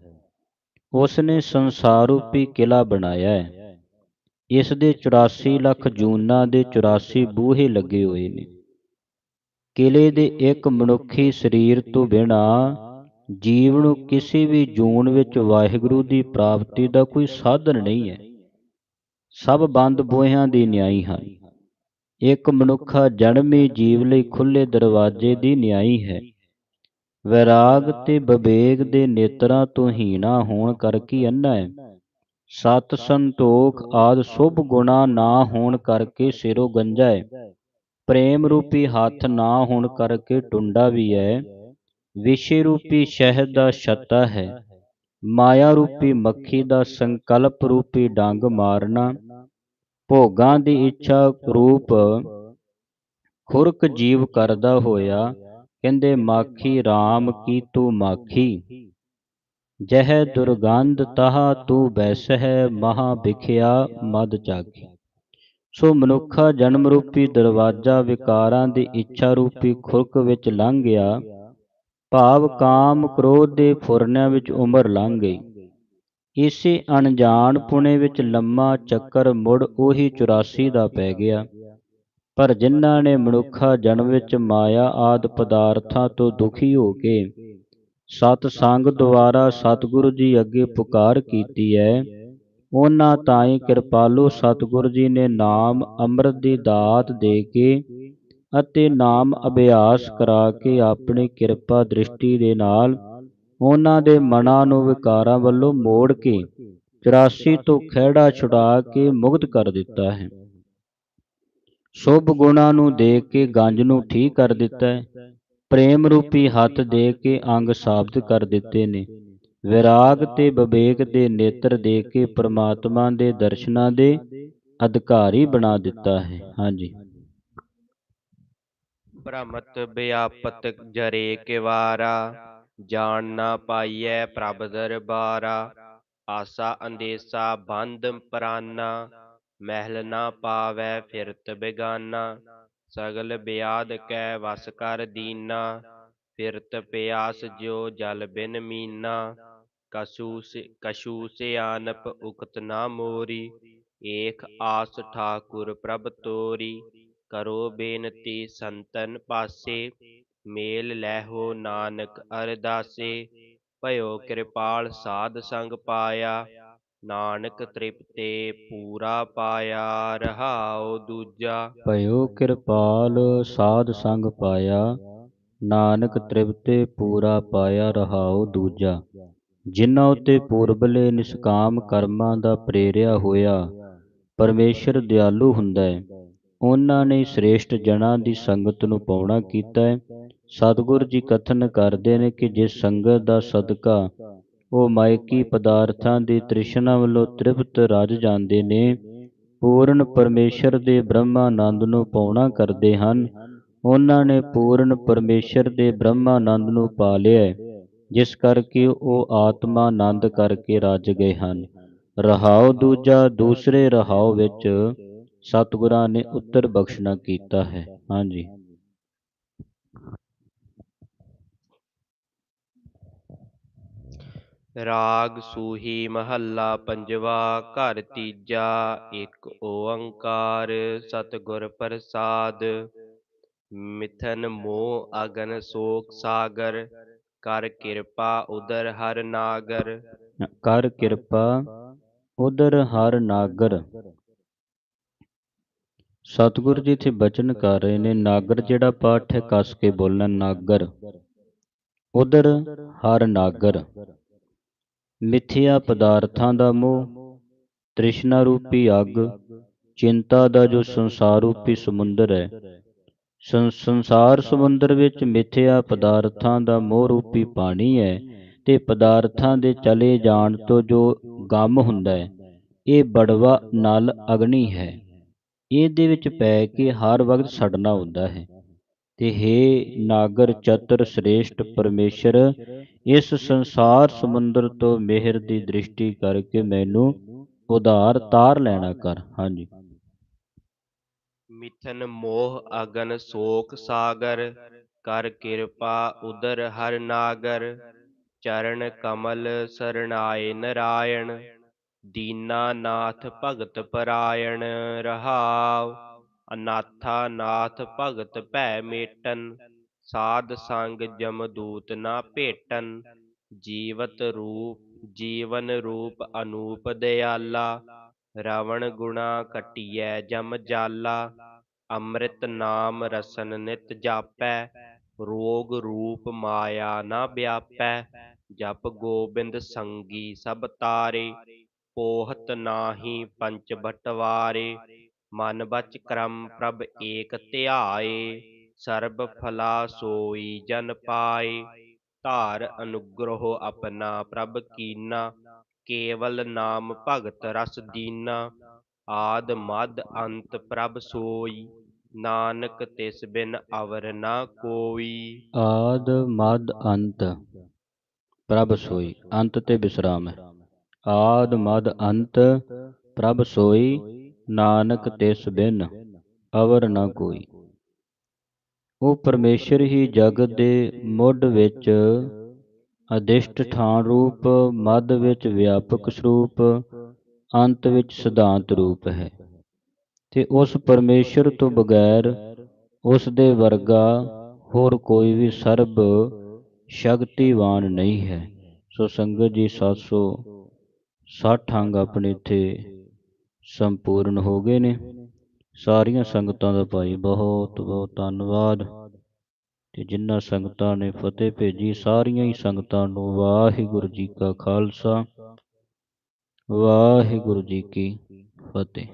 ਉਸ ਨੇ ਸੰਸਾਰ ਰੂਪੀ ਕਿਲਾ ਬਣਾਇਆ ਹੈ। ਇਸ ਦੇ 84 ਲੱਖ ਜੂਨਾਂ ਦੇ 84 ਬੂਹੇ ਲੱਗੇ ਹੋਏ ਨੇ। ਕਿਲੇ ਦੇ ਇੱਕ ਮਨੁੱਖੀ ਸਰੀਰ ਤੋਂ ਬਿਨਾ ਜੀਵ ਨੂੰ ਕਿਸੇ ਵੀ ਜੂਨ ਵਿੱਚ ਵਾਹਿਗੁਰੂ ਦੀ ਪ੍ਰਾਪਤੀ ਦਾ ਕੋਈ ਸਾਧਨ ਨਹੀਂ ਹੈ। ਸਭ ਬੰਦ ਬੋਹਿਆਂ ਦੀ ਨਿਆਈ ਹਨ। ਇੱਕ ਮਨੁੱਖਾ ਜਨਮੀ ਜੀਵ ਲਈ ਖੁੱਲੇ ਦਰਵਾਜ਼ੇ ਦੀ ਨਿਆਈ ਹੈ। ਵਿਰਾਗ ਤੇ ਵਿਵੇਕ ਦੇ ਨੇਤਰਾਂ ਤੋਂ ਹੀਣਾ ਹੋਣ ਕਰਕੇ ਅੰਨਾ ਹੈ। ਸਤ ਸੰਤੋਖ ਆਦ ਸੁਭ ਗੁਣਾ ਨਾ ਹੋਣ ਕਰਕੇ ਸਿਰੋਂ ਗੰਜਾ ਹੈ। ਪ੍ਰੇਮ ਰੂਪੀ ਹੱਥ ਨਾ ਹੋਣ ਕਰਕੇ ਟੁੰਡਾ ਵੀ ਹੈ। ਵਿਸ਼ੇ ਰੂਪੀ ਸ਼ਹਿਦ ਦਾ ਛੱਤਾ ਹੈ। ਮਾਇਆ ਰੂਪੀ ਮੱਖੀ ਦਾ ਸੰਕਲਪ ਰੂਪੀ ਡੰਗ ਮਾਰਨਾ। ਭੋਗਾਂ ਦੀ ਇੱਛਾ ਰੂਪ ਖੁਰਕ ਜੀਵ ਕਰਦਾ ਹੋਇਆ, ਕਹਿੰਦੇ ਮਾਖੀ RAM ਕੀ ਤੂੰ ਮਾਖੀ? ਜਹ ਦੁਰਗੰਧ ਤਹਾ ਤੂੰ ਬੈਸ ਹੈ ਮਹਾ ਵਿਖਿਆ ਮਦ ਚਾਖੀ ਸੋ ਮਨੁੱਖਾ ਜਨਮ ਰੂਪੀ ਦਰਵਾਜ਼ਾ ਵਿਕਾਰਾਂ ਦੀ ਇੱਛਾ ਰੂਪੀ ਖੁਰਕ ਵਿੱਚ ਲੰਘ ਗਿਆ, ਭਾਵ ਕਾਮ ਕ੍ਰੋਧ ਦੇ ਫੁਰਨਿਆਂ ਵਿੱਚ ਉਮਰ ਲੰਘ ਗਈ। ਇਸੇ ਅਣਜਾਣ ਪੁਣੇ ਵਿੱਚ ਲੰਮਾ ਚੱਕਰ ਮੁੜ ਉਹੀ 84 ਦਾ ਪੈ ਗਿਆ। ਪਰ ਜਿਨ੍ਹਾਂ ਨੇ ਮਨੁੱਖਾ ਜਨਮ ਵਿੱਚ ਮਾਇਆ ਆਦ ਪਦਾਰਥਾਂ ਤੋਂ ਦੁਖੀ ਹੋ ਕੇ ਸਤ ਸੰਗ ਦੁਆਰਾ ਸਤਿਗੁਰੂ ਜੀ ਅੱਗੇ ਪੁਕਾਰ ਕੀਤੀ ਹੈ, ਉਹਨਾਂ ਤਾਈ ਕਿਰਪਾਲੂ ਸਤਿਗੁਰੂ ਜੀ ਨੇ ਨਾਮ ਅੰਮ੍ਰਿਤ ਦੀ ਦਾਤ ਦੇ ਕੇ ਅਤੇ ਨਾਮ ਅਭਿਆਸ ਕਰਾ ਕੇ ਆਪਣੀ ਕਿਰਪਾ ਦ੍ਰਿਸ਼ਟੀ ਦੇ ਨਾਲ ਉਹਨਾਂ ਦੇ ਮਨਾਂ ਨੂੰ ਵਿਕਾਰਾਂ ਵੱਲੋਂ ਮੋੜ ਕੇ 84 ਤੋਂ ਖਿਹੜਾ ਛੁਡਾ ਕੇ ਮੁਕਤ ਕਰ ਦਿੱਤਾ ਹੈ। ਸ਼ੁਭ ਗੁਣਾ ਨੂੰ ਦੇਖ ਕੇ ਗੰਜ ਨੂੰ ਠੀਕ ਕਰ ਦਿੱਤਾ ਹੈ। ਪ੍ਰੇਮ ਰੂਪੀ ਹੱਥ ਦੇ ਕੇ ਅੰਗ ਸਾਬਤ ਕਰ ਦਿੱਤੇ ਨੇ। ਵਿਰਾਗ ਤੇ ਵਿਵੇਕ ਦੇ ਨੇਤਰ ਦੇ ਕੇ ਪ੍ਰਮਾਤਮਾ ਦੇ ਦਰਸ਼ਨਾਂ ਦੇ ਅਧਿਕਾਰੀ ਬਣਾ ਦਿੱਤਾ ਹੈ। ਹਾਂਜੀ। ਭ੍ਰਮਤ ਵਿਆਪਤ ਜਰੇ ਕਿਵਾਰਾ ਜਾਣ ਨਾ ਪਾਈਐ ਪ੍ਰਭ ਦਰਬਾਰਾ, ਆਸਾ ਅੰਦੇਸਾ ਬੰਦ ਪ੍ਰਾਨਾ, ਮਹਿਲ ਨਾ ਪਾਵੈ ਫਿਰਤ ਬਿਗਾਨਾ, ਸਗਲ ਬਿਆਦ ਕੈ ਵਸ ਕਰ ਦੀਨਾ, ਫਿਰਤ ਪਿਆਸ ਜਿਉ ਜਲ ਬਿਨ ਮੀਨਾ, ਕਸੂ ਕਛੂ ਸਿਆਨਪ ਉਕਤ ਨਾ ਮੋਰੀ, ਏਖ ਆਸ ਠਾਕੁਰ ਪ੍ਰਭ ਤੋਰੀ, ਕਰੋ ਬੇਨਤੀ ਸੰਤਨ ਪਾਸੇ ਮੇਲ ਲੈਹੋ ਨਾਨਕ ਅਰਦਾਸੇ, ਭਇਓ ਕਿਰਪਾਲ ਸਾਧ ਸੰਗ ਪਾਇਆ, ਨਾਨਕ ਤ੍ਰਿਪਤੇ ਪੂਰਾ ਪਾਇਆ, ਰਹਾਉ ਦੂਜਾ। ਭਇਓ ਕਿਰਪਾਲ ਸਾਧ ਸੰਗ ਪਾਇਆ, ਨਾਨਕ ਤ੍ਰਿਪਤੇ ਪੂਰਾ ਪਾਇਆ, ਰਹਾਉ ਦੂਜਾ। ਜਿਨ੍ਹਾਂ ਉਤੇ ਪੂਰਬਲੇ ਨਿਸ਼ਕਾਮ ਕਰਮਾਂ ਦਾ ਪ੍ਰੇਰਿਆ ਹੋਇਆ, ਪਰਮੇਸ਼ਰ ਦਿਆਲੂ ਹੁੰਦਾ ਹੈ। ਉਹਨਾਂ ਨੇ ਸ੍ਰੇਸ਼ਟ ਜਨਾਂ ਦੀ ਸੰਗਤ ਨੂੰ ਪਾਉਣਾ ਕੀਤਾ ਹੈ। ਸਤਿਗੁਰ ਜੀ ਕਥਨ ਕਰਦੇ ਨੇ ਕਿ ਜਿਸ ਸੰਗਤ ਦਾ ਸਦਕਾ ਉਹ ਮਾਇਕੀ ਪਦਾਰਥਾਂ ਦੀ ਤ੍ਰਿਸ਼ਨਾ ਵੱਲੋਂ ਤ੍ਰਿਪਤ ਰਜ ਜਾਂਦੇ ਨੇ, ਪੂਰਨ ਪਰਮੇਸ਼ਰ ਦੇ ਬ੍ਰਹਮਾਨੰਦ ਨੂੰ ਪਾਉਣਾ ਕਰਦੇ ਹਨ। ਉਹਨਾਂ ਨੇ ਪੂਰਨ ਪਰਮੇਸ਼ਰ ਦੇ ਬ੍ਰਹਮਾਨੰਦ ਨੂੰ ਪਾ ਲਿਆ, ਜਿਸ ਕਰਕੇ ਉਹ ਆਤਮਾ ਆਨੰਦ ਕਰਕੇ ਰਜ ਗਏ ਹਨ। ਰਹਾਉ ਦੂਜਾ, ਦੂਸਰੇ ਰਹਾਉ ਵਿੱਚ ਸਤਿਗੁਰਾਂ ਨੇ ਉੱਤਰ ਬਖਸ਼ਣਾ ਕੀਤਾ ਹੈ। ਹਾਂਜੀ। ਰਾਗ ਸੂਹੀ ਮਹੱਲਾ ਪੰਜਵਾ, ਘਰ ਤੀਜਾ, ਇੱਕ ਓੰਕਾਰ ਸਤਿਗੁਰ ਪ੍ਰਸਾਦ। ਮਿਥਨ ਮੋਹ ਅਗਨ ਸੋਕ ਸਾਗਰ, ਕਰ ਕਿਰਪਾ ਉਦਰ ਹਰ ਨਾਗਰ। ਕਰ ਕਿਰਪਾ ਉਦਰ ਹਰ ਨਾਗਰ। ਸਤਿਗੁਰ ਜੀ ਇੱਥੇ ਬਚਨ ਕਰ ਰਹੇ ਨੇ, ਨਾਗਰ ਜਿਹੜਾ ਪਾਠ ਹੈ, ਕਸ ਕੇ ਬੋਲਣਾ ਨਾਗਰ। ਉਦਰ ਹਰ ਨਾਗਰ। ਮਿੱਥਿਆ ਪਦਾਰਥਾਂ ਦਾ ਮੋਹ, ਤ੍ਰਿਸ਼ਨਾ ਰੂਪੀ ਅੱਗ, ਚਿੰਤਾ ਦਾ ਜੋ ਸੰਸਾਰ ਰੂਪੀ ਸਮੁੰਦਰ ਹੈ। ਸੰਸਾਰ ਸਮੁੰਦਰ ਵਿੱਚ ਮਿੱਥਿਆ ਪਦਾਰਥਾਂ ਦਾ ਮੋਹ ਰੂਪੀ ਪਾਣੀ ਹੈ ਤੇ ਪਦਾਰਥਾਂ ਦੇ ਚਲੇ ਜਾਣ ਤੋਂ ਜੋ ਗਮ ਹੁੰਦਾ ਹੈ, ਇਹ ਬੜਵਾ ਨਾਲ ਅਗਨੀ ਹੈ। ਇਹਦੇ ਵਿੱਚ ਪੈ ਕੇ ਹਰ ਵਕਤ ਸੜਨਾ ਹੁੰਦਾ ਹੈ। ਤੇ हे ਨਾਗਰ ਚਤਰ ਸ੍ਰੇਸ਼ਟ ਪਰਮੇਸ਼ਰ, ਇਸ ਸੰਸਾਰ ਸਮੁੰਦਰ ਤੋਂ ਮਿਹਰ ਦੀ ਦ੍ਰਿਸ਼ਟੀ ਕਰਕੇ ਮੈਨੂੰ ਉਧਾਰ ਤਾਰ ਲੈਣਾ ਕਰ। ਹਾਂਜੀ। ਮਿਥਨ ਮੋਹ ਅਗਨ ਸੋਕ ਸਾਗਰ, ਕਰ ਕਿਰਪਾ ਉਦਰ ਹਰ ਨਾਗਰ, ਚਰਨ ਕਮਲ ਸਰਣਾਏ ਨਰਾਇਣ, ਦੀਨਾ ਨਾਥ ਭਗਤ ਪਰਾਇਣ ਰਹਾਵ ਅਨਾਥਾ ਨਾਥ ਭਗਤ ਭੈ ਮੇਟਨ, ਸਾਧ ਸੰਗ ਜਮਦੂਤ ਨਾ ਭੇਟਨ, ਜੀਵਤ ਰੂਪ, ਜੀਵਨ ਰੂਪ ਅਨੂਪ ਦਿਆਲਾ, ਰਵਣ ਗੁਣਾ ਕਟਿਐ ਜਮ ਜਾਲਾ, ਅੰਮ੍ਰਿਤ ਨਾਮ ਰਸਨ ਨਿਤ ਜਾਪੈ, ਰੋਗ ਰੂਪ ਮਾਇਆ ਨਾ ਵਿਆਪੈ, ਜਪ ਗੋਬਿੰਦ ਸੰਗੀ ਸਭ ਤਾਰੇ, ਪੋਹਤ ਨਾਹੀ ਪੰਚ ਬਟਵਾਰੇ ਮਨ ਬਚ ਕਰਮ ਪ੍ਰਭ ਏਕ ਧਿਆਏ, ਸਰਬ ਫਲਾ ਸੋਈ ਜਨ ਪਾਏ। ਧਾਰ ਅਨੁਗ੍ਰਹ ਆਪਣਾ ਪ੍ਰਭ ਕੀਨਾ, ਕੇਵਲ ਨਾਮ ਭਗਤ ਰਸ ਦੀਨਾ। ਆਦ ਮਦ ਅੰਤ ਪ੍ਰਭ ਸੋਈ, ਨਾਨਕ ਤਿਸ ਬਿਨ ਅਵਰ ਨਾ ਕੋਈ। ਆਦ ਮਦ ਅੰਤ ਪ੍ਰਭ ਸੋਈ, ਅੰਤ ਤੇ ਵਿਸਰਾਮ ਹੈ। ਆਦ ਮਦ ਅੰਤ ਪ੍ਰਭ ਸੋਈ ਨਾਨਕ ਤਿਸ ਬਿਨ ਅਵਰ ਨਾ ਕੋਈ। ਉਹ ਪਰਮੇਸ਼ਰ ਹੀ ਜਗਤ ਦੇ ਮੁੱਢ ਵਿੱਚ ਅਦਿਸ਼ਟ ਥਾਨ ਰੂਪ, ਮੱਧ ਵਿੱਚ ਵਿਆਪਕ ਸਰੂਪ, ਅੰਤ ਵਿੱਚ ਸਿਧਾਂਤ ਰੂਪ ਹੈ। ਤੇ ਉਸ ਪਰਮੇਸ਼ਰ ਤੋਂ ਬਗੈਰ ਉਸ ਦੇ ਵਰਗਾ ਹੋਰ ਕੋਈ ਵੀ ਸਰਬ ਸ਼ਕਤੀਵਾਨ ਨਹੀਂ ਹੈ। ਸੋ ਸੰਗਤ ਜੀ 760 ਅੰਗ ਆਪਣੇ ਇੱਥੇ ਸੰਪੂਰਨ ਹੋ ਗਏ ਨੇ। ਸਾਰੀਆਂ ਸੰਗਤਾਂ ਦਾ ਭਾਈ ਬਹੁਤ ਬਹੁਤ ਧੰਨਵਾਦ। ਤੇ ਜਿਨ੍ਹਾਂ ਸੰਗਤਾਂ ਨੇ ਫਤਿਹ ਭੇਜੀ, ਸਾਰੀਆਂ ਹੀ ਸੰਗਤਾਂ ਨੂੰ ਵਾਹਿਗੁਰੂ ਜੀ ਕਾ ਖਾਲਸਾ, ਵਾਹਿਗੁਰੂ ਜੀ ਕੀ ਫਤਿਹ।